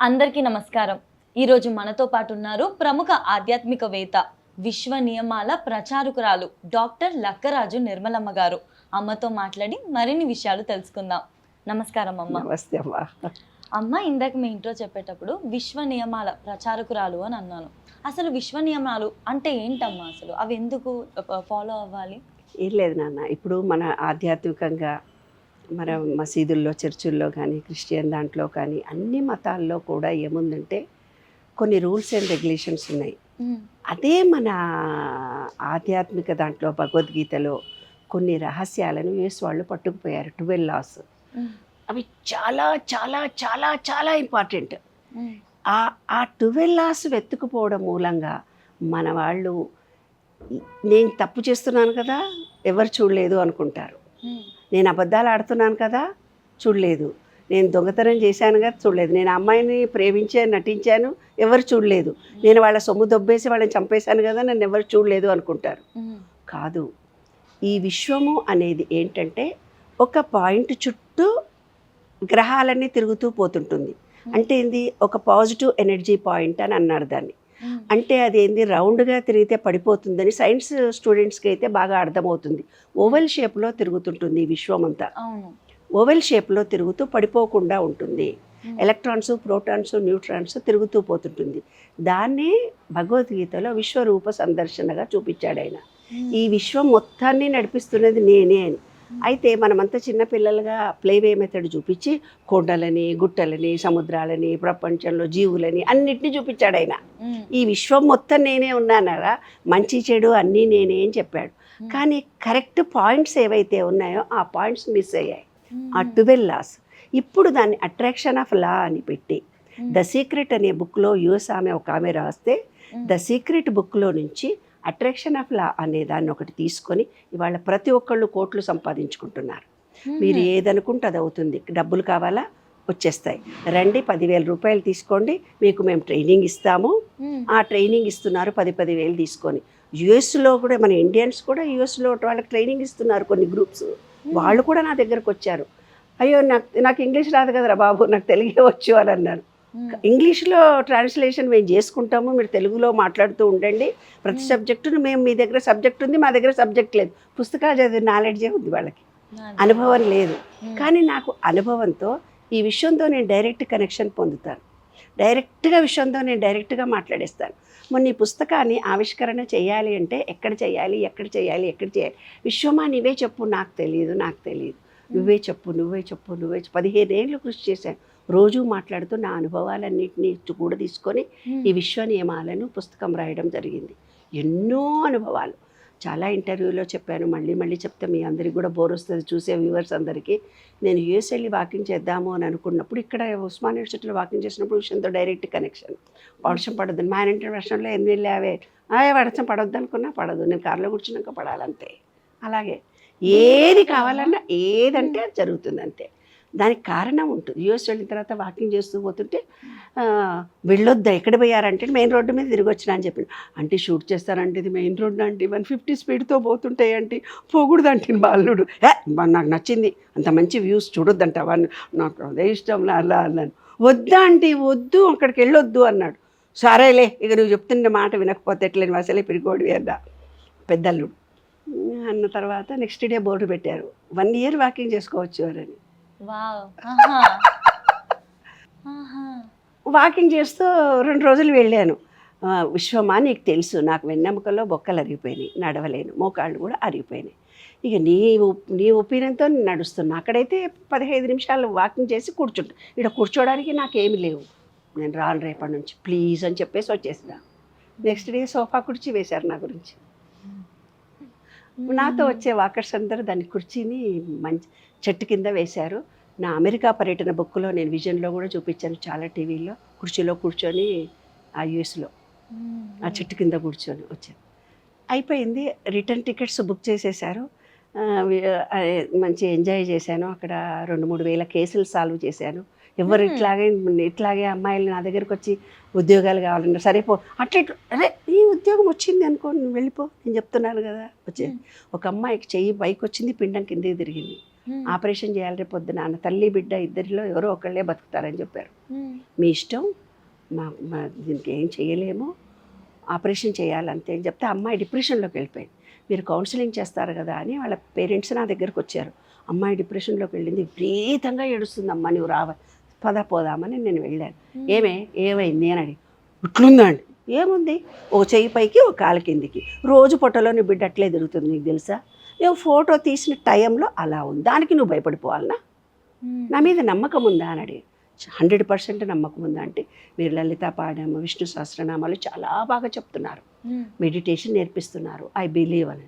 అందరికీ నమస్కారం. ఈరోజు మనతో పాటు ఉన్నారు ప్రముఖ ఆధ్యాత్మికవేత్త విశ్వ నియమాల ప్రచారకురాలు డాక్టర్ లక్కరాజు నిర్మలమ్మ గారు. అమ్మతో మాట్లాడి మరిన్ని విషయాలు తెలుసుకుందాం. నమస్కారం అమ్మ. నమస్తే అమ్మా. అమ్మ ఇందాక మీ ఇంట్లో చెప్పేటప్పుడు విశ్వ నియమాల ప్రచారకురాలు అని అన్నాను. అసలు విశ్వ నియమాలు అంటే ఏంటమ్మా అసలు? అవి ఎందుకు ఫాలో అవ్వాలి? ఏం లేదు నాన్న. ఇప్పుడు మన ఆధ్యాత్మికంగా మన మసీదుల్లో చర్చుల్లో కానీ క్రిస్టియన్ దాంట్లో కానీ అన్ని మతాల్లో కూడా ఏముందంటే కొన్ని రూల్స్ అండ్ రెగ్యులేషన్స్ ఉన్నాయి. అదే మన ఆధ్యాత్మిక దాంట్లో భగవద్గీతలో కొన్ని రహస్యాలను యేసు వాళ్ళు పట్టుకుపోయారు. Twelve laws. అవి చాలా చాలా చాలా చాలా ఇంపార్టెంట్. ఆ ఆ ట్వెల్వ్ లాస్ వెతుకుపోవడం మూలంగా మన వాళ్ళు నేను తప్పు చేస్తున్నాను కదా ఎవరు చూడలేదు అనుకుంటారు. నేను అబద్ధాలు ఆడుతున్నాను కదా చూడలేదు. నేను దొంగతనం చేశాను కదా చూడలేదు. నేను అమ్మాయిని ప్రేమించాను నటించాను ఎవరు చూడలేదు. నేను వాళ్ళ సొమ్ము దొబ్బేసి వాళ్ళని చంపేశాను కదా నన్ను ఎవరు చూడలేదు అనుకుంటారు. కాదు. ఈ విశ్వము అనేది ఏంటంటే ఒక పాయింట్ చుట్టూ గ్రహాలన్నీ తిరుగుతూ పోతుంటుంది. అంటే ఏంది? ఒక పాజిటివ్ ఎనర్జీ పాయింట్ అని అన్నారు దాన్ని. అంటే అది ఏంది రౌండ్గా తిరిగితే పడిపోతుందని సైన్స్ స్టూడెంట్స్కి అయితే బాగా అర్థమవుతుంది. ఓవెల్ షేప్లో తిరుగుతుంటుంది ఈ విశ్వం అంతా. ఓవెల్ షేప్లో తిరుగుతూ పడిపోకుండా ఉంటుంది. ఎలక్ట్రాన్స్ ప్రోటాన్స్ న్యూట్రాన్స్ తిరుగుతూ పోతుంటుంది. దాన్నే భగవద్గీతలో విశ్వరూప సందర్శనగా చూపించాడు ఆయన. ఈ విశ్వం మొత్తాన్ని నడిపిస్తున్నది నేనే అని. అయితే మనమంతా చిన్నపిల్లలుగా ప్లేవే మెథడ్ చూపించి కొండలని గుట్టలని సముద్రాలని ప్రపంచంలో జీవులని అన్నిటినీ చూపించాడు ఆయన. ఈ విశ్వం మొత్తం నేనే ఉన్నానరా? మంచి చెడు అన్నీ నేనే అని చెప్పాడు. కానీ కరెక్ట్ పాయింట్స్ ఏవైతే ఉన్నాయో ఆ పాయింట్స్ మిస్ అయ్యాయి. ఆ ట్వెల్వ్ లాస్ ఇప్పుడు దాన్ని అట్రాక్షన్ ఆఫ్ లా అని పెట్టి ద సీక్రెట్ అనే బుక్లో యుఎస్ ఆమె ఒక ఆమె రాస్తే ద సీక్రెట్ బుక్లో నుంచి అట్రాక్షన్ ఆఫ్ లా అనే దాన్ని ఒకటి తీసుకొని ఇవాళ ప్రతి ఒక్కళ్ళు కోట్లు సంపాదించుకుంటున్నారు. మీరు ఏదనుకుంటే అది అవుతుంది. డబ్బులు కావాలా? వచ్చేస్తాయి. రండి పదివేల రూపాయలు తీసుకోండి. మీకు మేము ట్రైనింగ్ ఇస్తాము. ఆ ట్రైనింగ్ ఇస్తున్నారు పది పది వేలు తీసుకొని. యుఎస్లో కూడా మన ఇండియన్స్ కూడా యుఎస్లో వాళ్ళకి ట్రైనింగ్ ఇస్తున్నారు కొన్ని గ్రూప్స్. వాళ్ళు కూడా నా దగ్గరకు వచ్చారు. అయ్యో నాకు నాకు ఇంగ్లీష్ రాదు కదరా బాబు నాకు తెలుగే వచ్చు అని అన్నారు. ఇంగ్లీష్లో ట్రాన్స్లేషన్ మేము చేసుకుంటాము మీరు తెలుగులో మాట్లాడుతూ ఉండండి. ప్రతి. సబ్జెక్టును మేము మీ దగ్గర సబ్జెక్ట్ ఉంది మా దగ్గర సబ్జెక్ట్ లేదు. పుస్తకాలు చదివే నాలెడ్జే ఉంది వాళ్ళకి. అనుభవం లేదు. కానీ నాకు అనుభవంతో ఈ విషయంతో నేను డైరెక్ట్ కనెక్షన్ పొందుతాను. డైరెక్ట్గా విషయంతో నేను డైరెక్ట్గా మాట్లాడేస్తాను. మొన్న ఈ పుస్తకాన్ని ఆవిష్కరణ చేయాలి అంటే ఎక్కడ చేయాలి ఎక్కడ చేయాలి ఎక్కడ చేయాలి? విశ్వమా నీవే చెప్పు నాకు తెలియదు నాకు తెలియదు నువ్వే చెప్పు నువ్వే చెప్పు నువ్వే పదిహేను ఏళ్ళు కృషి చేశాను. రోజు మాట్లాడుతూ నా అనుభవాలన్నింటినీ కూడా తీసుకొని ఈ విశ్వ నియమాలను పుస్తకం రాయడం జరిగింది. ఎన్నో అనుభవాలు. చాలా ఇంటర్వ్యూలో చెప్పాను. మళ్ళీ మళ్ళీ చెప్తే మీ అందరికి కూడా బోర్ వస్తుంది చూసే వ్యూవర్స్ అందరికీ. నేను యూఎస్ వెళ్ళి వాకింగ్ చేద్దాము అని అనుకున్నప్పుడు ఇక్కడ ఉస్మాన్ యూనివర్సిటీలో వాకింగ్ చేసినప్పుడు విషయంతో డైరెక్ట్ కనెక్షన్. వర్షం పడద్దు. మా ఇంటర్ వర్షంలో ఎన్ని వెళ్ళావే? ఆ వర్షం పడొద్దు అనుకున్నా పడదు. నేను కార్లో కూర్చున్నాక పడాలంతే. అలాగే. ఏది కావాలన్నా ఏదంటే అది జరుగుతుంది అంతే దానికి కారణం ఉంటుంది. యూఎస్ వెళ్ళిన తర్వాత వాకింగ్ చేస్తూ పోతుంటే వెళ్ళొద్దా? ఎక్కడ పోయారంటే మెయిన్ రోడ్డు మీద తిరిగి వచ్చినా అని చెప్పిన. అంటే షూట్ చేస్తారంటే ఇది మెయిన్ రోడ్డు అంటే వన్ ఫిఫ్టీ స్పీడ్తో పోతుంటాయి అంటే పోకూడదు అంటే బాలుడు. ఏ నాకు నచ్చింది. అంత మంచి వ్యూస్ చూడొద్దంట. వాడిని నాకు అదే ఇష్టం అలా అన్నాను వద్దా అంటే వద్దు అక్కడికి వెళ్ళొద్దు అన్నాడు. సరేలే ఇక నువ్వు చెప్తున్న మాట వినకపోతే ఎట్లా? వసలే అసలే వేద్దా. అన్నా పెద్దల్లుడు. అన్న తర్వాత నెక్స్ట్ డే బోర్డు పెట్టారు. వన్ ఇయర్ వాకింగ్ చేసుకోవచ్చు అని. వాకింగ్ చేస్తూ రెండు రోజులు వెళ్ళాను. విశ్వమా నీకు తెలుసు నాకు వెన్నెముకల్లో బొక్కలు అరిగిపోయినాయి నడవలేను మోకాళ్ళు కూడా అరిగిపోయినాయి. ఇక నీ నీ ఒపీనియన్తో నేను నడుస్తున్నా. అక్కడైతే పదిహేను నిమిషాలు వాకింగ్ చేసి కూర్చుంటా. ఇక్కడ కూర్చోవడానికి నాకేమి లేవు. నేను రాను రేపటి నుంచి ప్లీజ్ అని చెప్పేసి వచ్చేసిన. నెక్స్ట్ డే సోఫా కుర్చీ వేశారు నా గురించి. నాతో వచ్చే వాకర్స్ అందరూ దాని కుర్చీని మంచి చెట్టు కింద వేశారు. నా అమెరికా పర్యటన బుక్లో నేను విజన్లో కూడా చూపించాను చాలా టీవీలో కుర్చీలో కూర్చొని ఆ యూఎస్లో. ఆ చెట్టు కింద కూర్చొని వచ్చాను. అయిపోయింది. రిటర్న్ టికెట్స్ బుక్ చేసేసారు. మంచి ఎంజాయ్ చేశాను. అక్కడ రెండు మూడు వేల కేసులు సాల్వ్ చేశాను. ఎవరు. ఇట్లాగే ఇట్లాగే అమ్మాయిలు నా దగ్గరికి వచ్చి ఉద్యోగాలు కావాలన్నారు సరే పో. అట్లా అరే ఈ ఉద్యోగం వచ్చింది అనుకో నువ్వు వెళ్ళిపో. నేను చెప్తున్నాను కదా. వచ్చే. ఒక అమ్మాయికి చెయ్యి బైక్ వచ్చింది పిండం కిందకి తిరిగింది. ఆపరేషన్ చేయాలి రేపు పొద్దున నాన్న. తల్లి బిడ్డ ఇద్దరిలో ఎవరో ఒకళ్ళే బతుకుతారని చెప్పారు. మీ ఇష్టం మా మా దీనికి ఏం చేయలేము ఆపరేషన్ చేయాలంతే అని చెప్తే అమ్మాయి డిప్రెషన్లోకి వెళ్ళిపోయింది. మీరు కౌన్సిలింగ్ చేస్తారు కదా అని వాళ్ళ పేరెంట్స్ నా దగ్గరకు వచ్చారు. అమ్మాయి డిప్రెషన్లోకి వెళ్ళింది విపరీతంగా ఏడుస్తుంది అమ్మ నువ్వు రావ పద పోదామని నేను వెళ్ళాను. ఏమే ఏమైంది? అని అడిగి ఇట్లుందా అండి ఏముంది? ఓ చెయ్యి పైకి ఓ కాలు కిందికి. రోజు పొట్టలోని బిడ్డ అట్లే తిరుగుతుంది నీకు తెలుసా? నేను ఫోటో తీసిన టైంలో అలా ఉంది. దానికి నువ్వు భయపడిపోవాలనా. నా మీద నమ్మకం ఉందా అని అడిగి హండ్రెడ్ పర్సెంట్ నమ్మకం ఉందా అంటే మీరు లలిత పాడాము విష్ణు సహస్రనామాలు చాలా బాగా చెప్తున్నారు. మెడిటేషన్ నేర్పిస్తున్నారు. ఐ బిలీవ్ అని.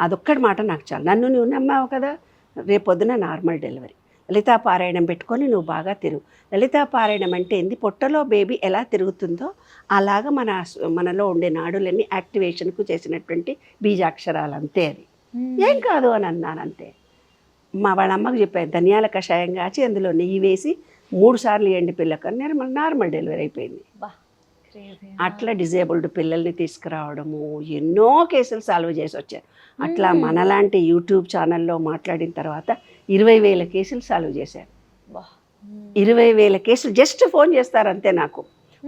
అదొక్కటి మాట నాకు చాలు. నన్ను నువ్వు నమ్మావు కదా? రేపొద్దున నార్మల్ డెలివరీ. లలితా పారాయణం పెట్టుకొని నువ్వు బాగా తిరుగు. లలితా పారాయణం అంటే ఏంది? పొట్టలో బేబీ ఎలా తిరుగుతుందో అలాగా మన మనలో ఉండే నాడులన్నీ యాక్టివేషన్కు చేసినటువంటి బీజాక్షరాలు అంతే అది. ఏం కాదు అని అన్నాను అంతే మా వాళ్ళ అమ్మకు చెప్పాను ధనియాల కషాయం కాచి అందులో నెయ్యి వేసి మూడు సార్లు ఎండి పిల్లకు నార్మల్ నార్మల్ డెలివరీ అయిపోయింది. అట్లా డిజేబుల్డ్ పిల్లల్ని తీసుకురావడము ఎన్నో కేసులు సాల్వ్ చేసి వచ్చారు అట్లా. మనలాంటి యూట్యూబ్ ఛానల్లో మాట్లాడిన తర్వాత ఇరవై వేల కేసులు సాల్వ్ చేశారు. ఇరవై వేల కేసులు జస్ట్ ఫోన్ చేస్తారు అంతే నాకు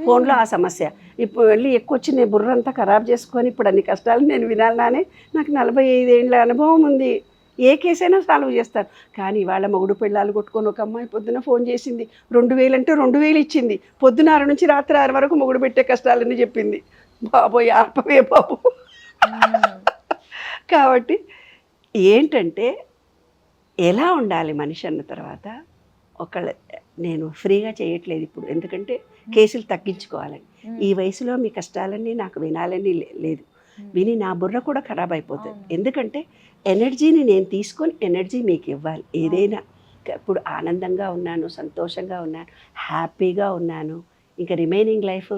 ఫోన్లో ఆ సమస్య. ఇప్పుడు వెళ్ళి ఎక్కువ వచ్చి నేను బుర్ర అంతా ఖరాబ్ చేసుకొని ఇప్పుడు అన్ని కష్టాలు నేను వినాలనే నాకు నలభై ఐదేళ్ళ అనుభవం ఉంది. ఏ కేసైనా సాల్వ్ చేస్తారు కానీ వాళ్ళ మొగుడు పెళ్ళాలు కొట్టుకొని ఒక అమ్మాయి పొద్దున ఫోన్ చేసింది. రెండు వేలు అంటే రెండు వేలు ఇచ్చింది. పొద్దున ఆరు నుంచి రాత్రి ఆరు వరకు మొగుడు పెట్టే కష్టాలని చెప్పింది. బాబోయ్ ఆపవే బాబు. కాబట్టి ఏంటంటే ఎలా ఉండాలి మనిషి అన్న తర్వాత ఒకళ్ళ నేను ఫ్రీగా చేయట్లేదు ఇప్పుడు. ఎందుకంటే కేసులు తగ్గించుకోవాలని. ఈ వయసులో మీ కష్టాలన్నీ నాకు వినాలని లేదు. విని నా బుర్ర కూడా ఖరాబ్ అయిపోతుంది. ఎందుకంటే ఎనర్జీని నేను తీసుకొని ఎనర్జీ మీకు ఇవ్వాలి. ఏదైనా ఇప్పుడు ఆనందంగా ఉన్నాను సంతోషంగా ఉన్నాను హ్యాపీగా ఉన్నాను. ఇంకా రిమైనింగ్ లైఫ్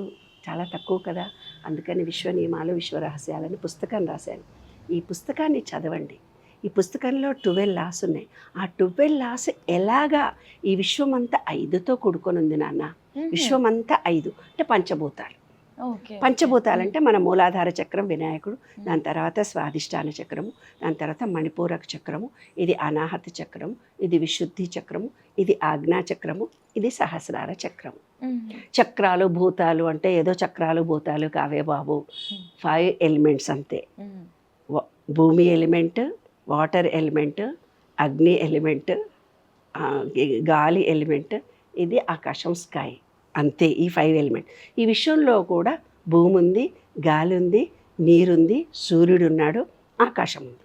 చాలా తక్కువ కదా. అందుకని విశ్వ నియమాలు విశ్వ రహస్యాలని పుస్తకం రాశాను. ఈ పుస్తకాన్ని చదవండి. ఈ పుస్తకంలో ట్వెల్వ్ లాస్ ఉన్నాయి. ఆ ట్వెల్వ్ లాస్ ఎలాగా ఈ విశ్వం అంతా ఐదుతో కూడుకొని ఉంది నాన్న. విశ్వం అంతా ఐదు. అంటే పంచభూతాలు. ఓకే. పంచభూతాలంటే మన మూలాధార చక్రం వినాయకుడు దాని తర్వాత స్వాదిష్టాన చక్రము దాని తర్వాత మణిపూరక చక్రము ఇది అనాహత చక్రము ఇది విశుద్ధి చక్రము ఇది ఆజ్ఞా చక్రము ఇది సహస్రార చక్రము. చక్రాలు భూతాలు అంటే ఏదో చక్రాలు భూతాలు కావే బాబు. ఫైవ్ ఎలిమెంట్స్ అంతే. భూమి ఎలిమెంట్ వాటర్ ఎలిమెంట్ అగ్ని ఎలిమెంట్ గాలి ఎలిమెంట్ ఇది ఆకాశం స్కై. అంతే ఈ ఫైవ్ ఎలిమెంట్. ఈ విషయంలో కూడా భూమి ఉంది గాలి ఉంది నీరుంది సూర్యుడు ఉన్నాడు ఆకాశం ఉంది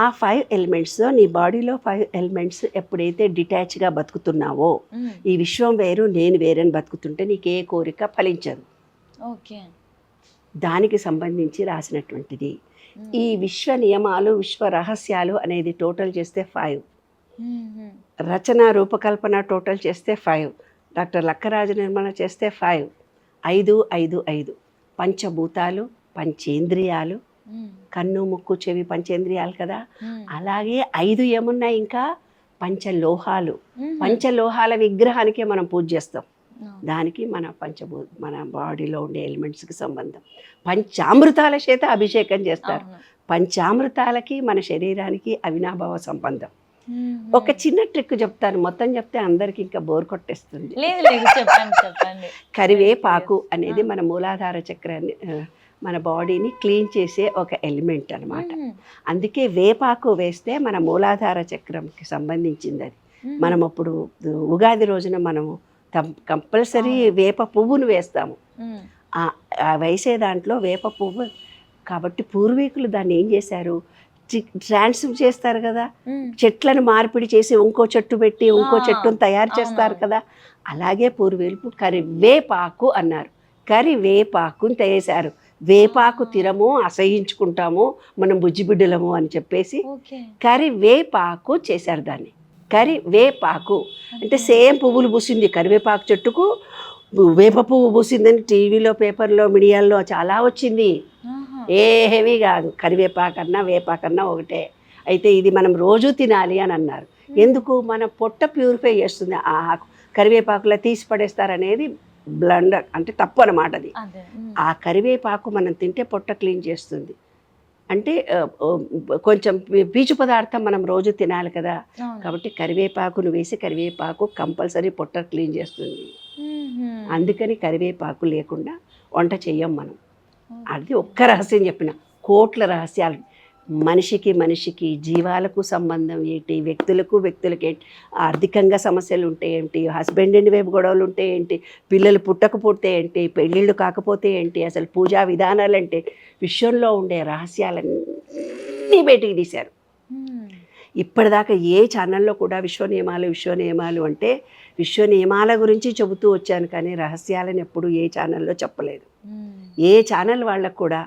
ఆ ఫైవ్ ఎలిమెంట్స్తో నీ బాడీలో ఫైవ్ ఎలిమెంట్స్ ఎప్పుడైతే డిటాచ్గా బతుకుతున్నావో. ఈ విశ్వం వేరు నేను వేరని బతుకుతుంటే నీకు ఏ కోరిక ఫలించదు. ఓకే. దానికి సంబంధించి రాసినటువంటిది. ఈ విశ్వ నియమాలు విశ్వ రహస్యాలు అనేది టోటల్ చేస్తే ఫైవ్. రచన రూపకల్పన టోటల్ చేస్తే ఫైవ్ డాక్టర్ లక్కరాజు నిర్మల చేస్తే ఫైవ్ ఐదు ఐదు ఐదు పంచభూతాలు పంచేంద్రియాలు. కన్ను ముక్కు చెవి పంచేంద్రియాలు కదా. అలాగే ఐదు ఏమున్నాయి ఇంకా పంచలోహాలు. పంచలోహాల విగ్రహానికే మనం పూజ చేస్తాం. దానికి మన పంచభూ మన బాడీలో ఉండే ఎలిమెంట్స్కి సంబంధం. పంచామృతాల చేత అభిషేకం చేస్తారు. పంచామృతాలకి మన శరీరానికి అవినాభావ సంబంధం. ఒక చిన్న ట్రిక్ చెప్తాను. మొత్తం చెప్తే అందరికి ఇంకా బోర్ కొట్టేస్తుంది. కరివేపాకు అనేది మన మూలాధార చక్రాన్ని మన బాడీని క్లీన్ చేసే ఒక ఎలిమెంట్ అన్నమాట. మ్మ్. అందుకే వేపాకు వేస్తే మన మూలాధార చక్రంకి సంబంధించింది అది. మనం అప్పుడు ఉగాది రోజున మనము కంపల్సరీ వేప పువ్వును వేస్తాము. ఆ వేసే దాంట్లో వేప పువ్వు కాబట్టి పూర్వీకులు దాన్ని ఏం చేశారు? ట్రాన్స్ చేస్తారు కదా. చెట్లను మార్పిడి చేసి ఇంకో చెట్టు పెట్టి ఇంకో చెట్టును తయారు చేస్తారు. కదా. అలాగే పూర్వీకులు కరివేపాకు అన్నారు. కరివేపాకుని తయారు వేపాకు ఆ. తినము అసహించుకుంటాము. మనం బుజ్జిబిడ్డలము అని చెప్పేసి కరివేపాకు చేశారు దాన్ని. కరివేపాకు. అంటే సేమ్ పువ్వులు పూసింది కరివేపాకు చెట్టుకు వేప పువ్వు పూసిందని టీవీలో పేపర్లో మీడియాల్లో చాలా వచ్చింది. ఆహా. ఏ హెవీ కాదు. కరివేపాకన్నా వేపాకన్నా ఒకటే. అయితే ఇది మనం రోజు తినాలి అని అన్నారు. ఎందుకు? మన పొట్ట ప్యూరిఫై చేస్తుంది. ఆ ఆకు కరివేపాకులో తీసి పడేస్తారనేది బ్లండర్ అంటే తప్పు అనమాట అది. ఆ కరివేపాకు మనం తింటే పొట్ట క్లీన్ చేస్తుంది. అంటే కొంచెం పీచు పదార్థం మనం రోజు తినాలి కదా. కాబట్టి కరివేపాకును వేసి కరివేపాకు కంపల్సరీ పొట్ట క్లీన్ చేస్తుంది. అందుకని కరివేపాకు లేకుండా వంట చెయ్యం మనం. అది ఒక్క రహస్యం చెప్పిన. కోట్ల రహస్యాలు. మనిషికి మనిషికి జీవాలకు సంబంధం ఏంటి? వ్యక్తులకు వ్యక్తులకి ఏంటి? ఆర్థికంగా సమస్యలు ఉంటే ఏంటి? హస్బెండ్ అండ్ వైపు గొడవలు ఉంటే ఏంటి? పిల్లలు పుట్టకపోతే ఏంటి? పెళ్ళిళ్ళు కాకపోతే ఏంటి? అసలు పూజా విధానాలు అంటే విశ్వంలో ఉండే రహస్యాలన్నీ బయటికి తీశారు. ఇప్పటిదాకా ఏ ఛానల్లో కూడా విశ్వ నియమాలు విశ్వ నియమాలు అంటే విశ్వ నియమాల గురించి చెబుతూ వచ్చాను కానీ రహస్యాలను ఎప్పుడు ఏ ఛానల్లో చెప్పలేదు. ఏ ఛానల్ వాళ్ళకు కూడా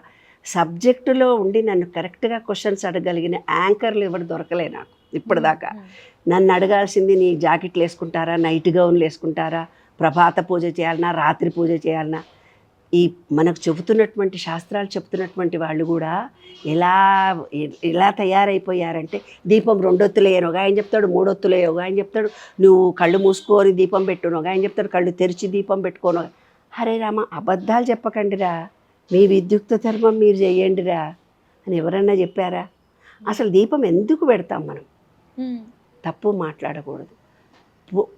సబ్జెక్టులో ఉండి నన్ను కరెక్ట్గా క్వశ్చన్స్ అడగలిగిన యాంకర్లు ఎవరు దొరకలే నాకు ఇప్పటిదాకా. నన్ను అడగాల్సింది నీ జాకెట్లు వేసుకుంటారా నైట్ గౌన్లు వేసుకుంటారా ప్రభాత పూజ చేయాలన్నా రాత్రి పూజ చేయాలన్నా ఈ మనకు చెబుతున్నటువంటి శాస్త్రాలు చెబుతున్నటువంటి వాళ్ళు కూడా ఎలా ఎలా తయారైపోయారంటే దీపం రెండొత్తులేయను ఒక ఆయన చెప్తాడు మూడొత్తులే ఒక ఆయన చెప్తాడు నువ్వు కళ్ళు మూసుకొని దీపం పెట్టును ఒక ఆయన చెప్తాడు కళ్ళు తెరిచి దీపం పెట్టుకోను హరే రామ అబద్ధాలు చెప్పకండిరా. మీ విద్యుక్త ధర్మం మీరు చేయండిరా అని ఎవరన్నా చెప్పారా? అసలు దీపం ఎందుకు పెడతాం మనం. తప్పు మాట్లాడకూడదు.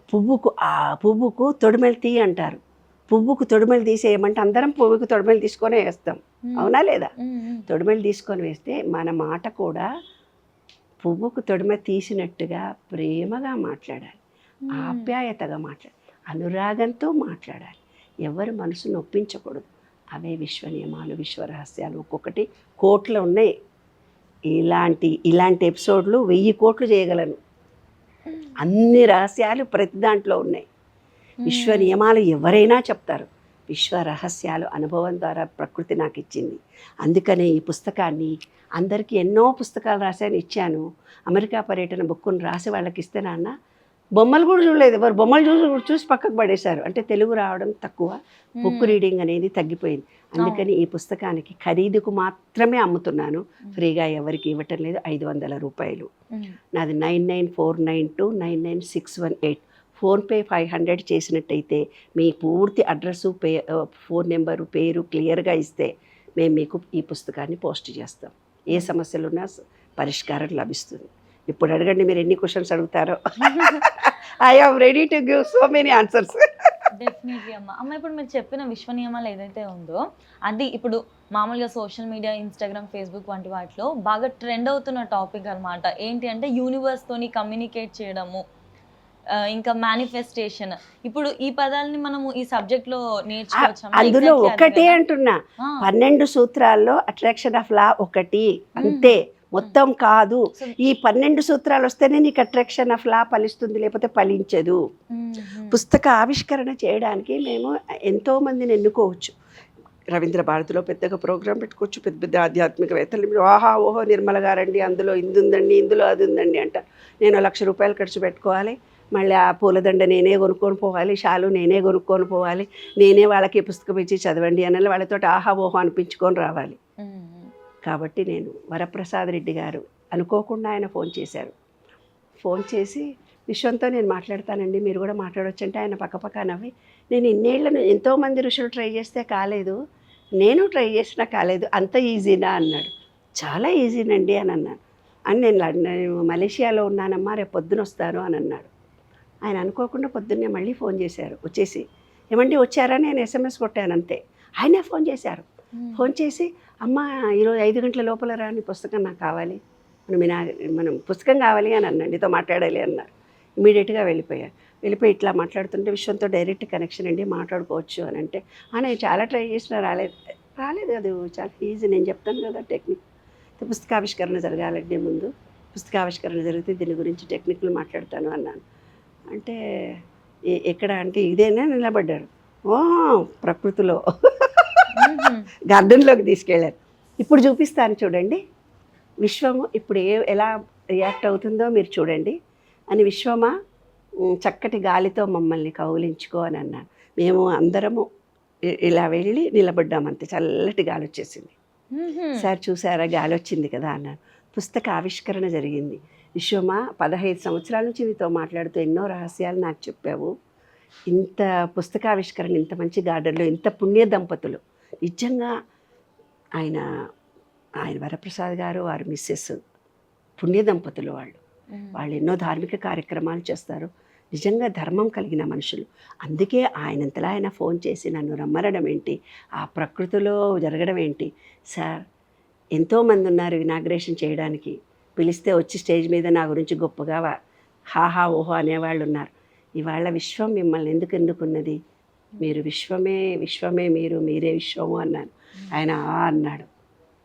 పువ్వుకు ఆ పువ్వుకు తొడిమెలు తీ అంటారు పువ్వుకు తొడిమెలు తీసేయమంటే అందరం పువ్వుకు తొడిమెలు తీసుకొనే వేస్తాం. అవునా లేదా. తొడిమెలు తీసుకొని వేస్తే మన మాట కూడా పువ్వుకు తొడిమ తీసినట్టుగా ప్రేమగా మాట్లాడాలి. ఆప్యాయతగా మాట్లాడాలి. అనురాగంతో మాట్లాడాలి. ఎవరి మనసు నొప్పించకూడదు అవే విశ్వ నియమాలు విశ్వ రహస్యాలు. ఒక్కొక్కటి కోట్లు ఉన్నాయి. ఇలాంటి ఇలాంటి ఎపిసోడ్లు వెయ్యి కోట్లు చేయగలను. అన్ని రహస్యాలు ప్రతి దాంట్లో ఉన్నాయి. విశ్వ నియమాలు ఎవరైనా చెప్తారు. విశ్వ రహస్యాలు అనుభవం ద్వారా ప్రకృతి నాకు ఇచ్చింది. అందుకనే ఈ పుస్తకాన్ని అందరికీ ఎన్నో పుస్తకాలు రాశాను ఇచ్చాను. అమెరికా పర్యటన బుక్కును రాసి వాళ్ళకి ఇస్తే నాన్న బొమ్మలు కూడా చూడలేదు. ఎవరు బొమ్మలు చూసి చూసి పక్కకు పడేశారు. అంటే తెలుగు రావడం తక్కువ. బుక్ రీడింగ్ అనేది తగ్గిపోయింది. అందుకని ఈ పుస్తకానికి ఖరీదుకు మాత్రమే అమ్ముతున్నాను. ఫ్రీగా ఎవరికి ఇవ్వటం లేదు. ఐదు వందల రూపాయలు. నాది nine nine four nine two nine nine six one eight. PhonePe five hundred చేసినట్టయితే మీ పూర్తి అడ్రస్సు పే ఫోన్ నెంబరు పేరు క్లియర్గా ఇస్తే మేము మీకు ఈ పుస్తకాన్ని పోస్ట్ చేస్తాం. ఏ సమస్యలు ఉన్నా స- పరిష్కారం లభిస్తుంది. ఇప్పుడు అడగండి మీరు ఎన్ని క్వశ్చన్స్ అడుగుతారో. I am ready to give so many answers definitely అమ్మ. అమ్మ ఇప్పుడు మీరు చెప్పిన విశ్వ నియమాలు ఏదైతే ఉందో అది ఇప్పుడు మామూలుగా సోషల్ మీడియా ఇన్స్టాగ్రామ్ ఫేస్బుక్ వంటి వాటిలో బాగా ట్రెండ్ అవుతున్న టాపిక్ అన్నమాట. ఏంటి అంటే యూనివర్స్ తోని కమ్యూనికేట్ చేయడము. ఇంకా మేనిఫెస్టేషన్ ఇప్పుడు ఈ పదాలని మనము ఈ సబ్జెక్ట్లో నేర్చుకోవచ్చు? అందులో ఒకటే అంటున్నా. పన్నెండు సూత్రాల్లో అట్రాక్షన్ ఆఫ్ లా ఒకటి. అంతే. మొత్తం కాదు. ఈ పన్నెండు సూత్రాలు వస్తేనే నీకు అట్రాక్షన్ ఆఫ్ లా ఫలిస్తుంది లేకపోతే ఫలించదు. పుస్తక ఆవిష్కరణ చేయడానికి మేము ఎంతో మందిని ఎన్నుకోవచ్చు. రవీంద్ర భారతిలో పెద్దగా ప్రోగ్రాం పెట్టుకోవచ్చు. పెద్ద పెద్ద ఆధ్యాత్మికవేత్తలు మీరు ఆహా ఓహో నిర్మల గారండి అందులో ఇది ఉందండి ఇందులో అది ఉందండి అంట. నేను లక్ష రూపాయలు ఖర్చు పెట్టుకోవాలి. మళ్ళీ ఆ పూలదండ నేనే కొనుక్కొని పోవాలి షాలు నేనే కొనుక్కొని పోవాలి నేనే వాళ్ళకి పుస్తకం ఇచ్చి చదవండి అని వాళ్ళతో ఆహా ఓహో అనిపించుకొని రావాలి. కాబట్టి నేను వరప్రసాద్ రెడ్డి గారు అనుకోకుండా ఆయన ఫోన్ చేశారు. ఫోన్ చేసి విశ్వంతో నేను మాట్లాడతానండి మీరు కూడా మాట్లాడొచ్చు అంటే ఆయన పక్కపక్క నవ్వి నేను ఇన్నేళ్ళను ఎంతోమంది ఋషులు ట్రై చేస్తే కాలేదు నేను ట్రై చేసినా కాలేదు అంత ఈజీనా అన్నాడు. చాలా ఈజీనండి అని అన్నాను. అని నేను మలేషియాలో ఉన్నానమ్మా రేపు పొద్దున వస్తాను అని అన్నాడు. ఆయన అనుకోకుండా పొద్దున్నే మళ్ళీ ఫోన్ చేశారు. వచ్చేసి ఏమండి వచ్చారా? నేను ఎస్ఎంఎస్ కొట్టాను అంతే. ఆయనే ఫోన్ చేశారు. ఫోన్ చేసి అమ్మ ఈరోజు ఐదు గంటల లోపల రాని పుస్తకం నాకు కావాలి. మనం వినా మనం పుస్తకం కావాలి అని అన్నాడు. నీతో మాట్లాడాలి అన్నారు. ఇమీడియట్గా వెళ్ళిపోయారు వెళ్ళిపోయి. ఇట్లా మాట్లాడుతుంటే విశ్వంతో డైరెక్ట్ కనెక్షన్ అండి మాట్లాడుకోవచ్చు అని అంటే "ఆ, నేను చాలా ట్రై చేసినా రాలేదు. రాలేదు అది చాలా ఈజీ నేను చెప్తాను కదా టెక్నిక్. పుస్తకావిష్కరణ జరగాలండి ముందు. పుస్తకావిష్కరణ జరిగితే దీని గురించి టెక్నిక్లు మాట్లాడతాను అన్నాను. అంటే "ఎ- ఎక్కడ అంటే ఇదేనా నిలబడ్డారు ఓ ప్రకృతిలో. గార్డెన్లోకి తీసుకెళ్ళారు. ఇప్పుడు చూపిస్తాను చూడండి. విశ్వము ఇప్పుడు ఏ ఎలా రియాక్ట్ అవుతుందో మీరు చూడండి. అని విశ్వమా చక్కటి గాలితో మమ్మల్ని కౌలించుకో అని అన్నాను మేము అందరము ఇలా వెళ్ళి నిలబడ్డామంతే చల్లటి గాలి వచ్చేసింది. సార్ చూసారా గాలి వచ్చింది కదా అన్నాను పుస్తక ఆవిష్కరణ జరిగింది. విశ్వమా పదహైదు సంవత్సరాల నుంచి నీతో మాట్లాడుతూ ఎన్నో రహస్యాలు నాకు చెప్పావు. ఇంత పుస్తకావిష్కరణ ఇంత మంచి గార్డెన్లో ఇంత పుణ్య దంపతులు. నిజంగా ఆయన ఆయన వరప్రసాద్ గారు వారి మిస్సెస్ పుణ్య దంపతులు వాళ్ళు. వాళ్ళు ఎన్నో ధార్మిక కార్యక్రమాలు చేస్తారు. నిజంగా ధర్మం కలిగిన మనుషులు. అందుకే ఆయనంతలా ఆయన ఫోన్ చేసి నన్ను రమ్మనడం ఏంటి? ఆ ప్రకృతిలో జరగడం ఏంటి? సార్ ఎంతోమంది ఉన్నారు ఇనాగ్రేషన్ చేయడానికి. పిలిస్తే వచ్చి స్టేజ్ మీద నా గురించి గొప్పగా హాహా ఓహో అనేవాళ్ళు ఉన్నారు ఇవాళ విశ్వం మిమ్మల్ని ఎందుకు ఎన్నుకున్నది మీరు విశ్వమే విశ్వమే మీరు మీరే విశ్వము అన్నాను. ఆయన ఆ అన్నాడు.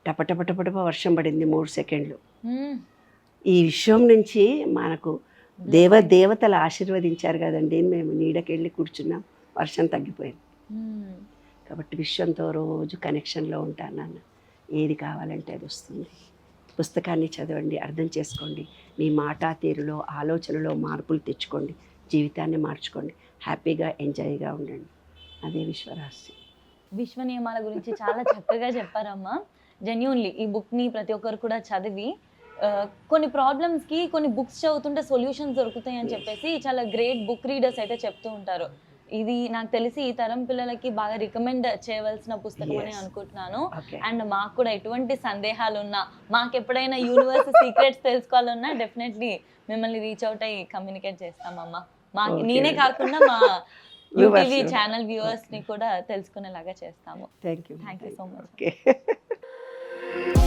టపటపటపటప వర్షం పడింది మూడు సెకండ్లు. ఈ విశ్వం నుంచి మనకు దేవ దేవతలు ఆశీర్వదించారు కదండి. మేము నీడకెళ్ళి కూర్చున్నాం. వర్షం తగ్గిపోయింది. కాబట్టి విశ్వంతో రోజు కనెక్షన్లో ఉంటాను నాన్న ఏది కావాలంటే అది వస్తుంది. పుస్తకాన్ని చదవండి అర్థం చేసుకోండి. మీ మాట తీరులో ఆలోచనలో మార్పులు తెచ్చుకోండి. జీవితాన్ని మార్చుకోండి. హ్యాపీగా ఎంజాయ్గా ఉండండి. అదే విశ్వరహస్యం. విశ్వ నియమాల గురించి చాలా చక్కగా చెప్పారమ్మా. జెన్యున్లీ ఈ బుక్ని ప్రతి ఒక్కరు కూడా చదివి కొన్ని ప్రాబ్లమ్స్కి కొన్ని బుక్స్ చదువుతుంటే సొల్యూషన్స్ దొరుకుతాయి అని చెప్పేసి చాలా గ్రేట్ బుక్ రీడర్స్ అయితే చెప్తూ ఉంటారు. ఇది నాకు తెలిసి ఈ తరం పిల్లలకి బాగా రికమెండ్ చేయవలసిన పుస్తకం అని. అనుకుంటున్నాను అండ్ మాకు కూడా ఎటువంటి సందేహాలు ఉన్నా మాకు ఎప్పుడైనా యూనివర్స్ సీక్రెట్స్ తెలుసుకోవాలన్నా డెఫినెట్లీ మిమ్మల్ని రీచ్ అవుట్ అయ్యి కమ్యూనికేట్ చేస్తామమ్మా మా. నేనే కాకుండా మా. యూటీవీ ఛానల్ వ్యూవర్స్ని కూడా తెలుసుకునేలాగా చేస్తాము thank you you so much. Okay